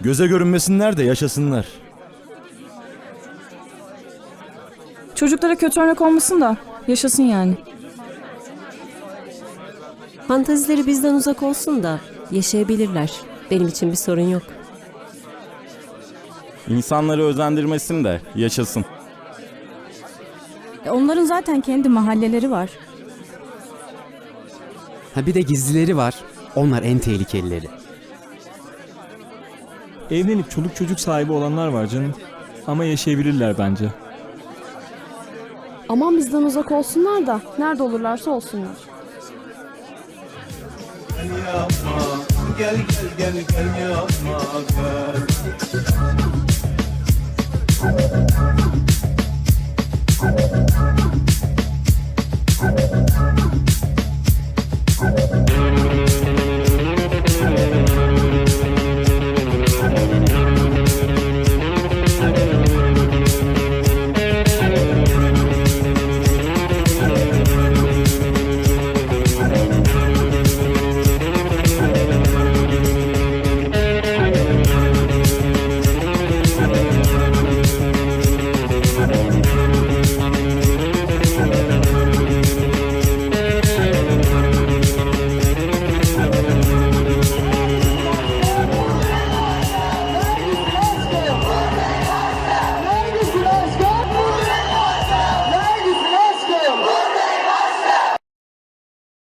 Göze görünmesinler de yaşasınlar. Çocuklara kötü örnek olmasın da yaşasın yani. Fantazileri bizden uzak olsun da yaşayabilirler. Benim için bir sorun yok. İnsanları özendirmesin de yaşasın. E, Onların zaten kendi mahalleleri var. Ha bir de gizlileri var. Onlar en tehlikelileri. Evlenip çoluk çocuk sahibi olanlar var canım. Ama yaşayabilirler bence. Aman bizden uzak olsunlar da nerede olurlarsa olsunlar. Gel gel gel gel yapma gel